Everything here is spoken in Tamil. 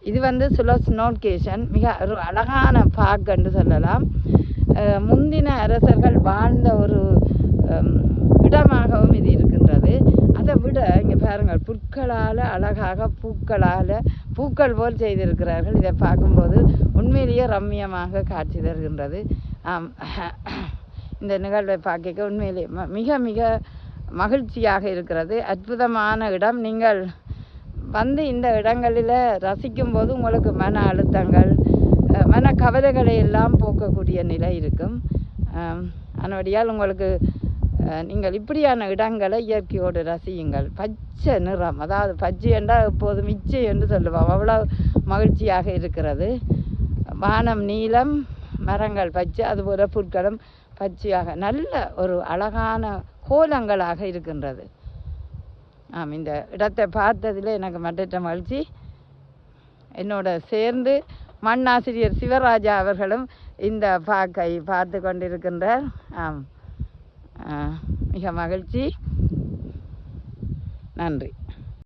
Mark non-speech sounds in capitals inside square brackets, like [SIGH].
இது வந்து சுலோஸ் நோட்கேஷன். மிக ஒரு அழகான பார்க் என்று சொல்லலாம். முந்தின அரசர்கள் வாழ்ந்த ஒரு இடமாகவும் இது இருக்கின்றது. அதை விட இங்கே பாருங்கள் புற்களால் அழகாக பூக்களால் பூக்கள் போல் செய்திருக்கிறார்கள். இதை பார்க்கும்போது உண்மையிலேயே ரம்மியமாக காட்சி தருகின்றது. ஆம், [CLEARS THROAT] இந்த நிகழ்வை பார்க்க உண்மையிலே ம- மிக மிக மகிழ்ச்சியாக இருக்கிறது. அற்புதமான இடம். நீங்கள் வந்து இந்த இடங்களில் ரசிக்கும் போது உங்களுக்கு மன அழுத்தங்கள் மன கவலைகளை எல்லாம் போக்கக்கூடிய நிலை இருக்கும். ஆம், உங்களுக்கு நீங்கள் இப்படியான இடங்களை இயற்கையோடு ரசியுங்கள். பச்சை நிறம் அதாவது பச்சை என்றால் எப்போதும் மிச்சம் என்று சொல்லுவோம். அவ்வளோ மகிழ்ச்சியாக இருக்கிறது. வானம் நீளம் மரங்கள் பச்சை அதுபோல் புற்களும் பச்சையாக நல்ல ஒரு அழகான கோலங்களாக இருக்கின்றது. ஆம் இந்த இடத்தை பார்த்ததில் எனக்கு மற்ற மகிழ்ச்சி என்னோட சேர்ந்து மண்ணாசிரியர் சிவராஜா அவர்களும் இந்த பாக்கை பார்த்து கொண்டிருக்கின்றார். ஆம் மிக மகிழ்ச்சி. நன்றி.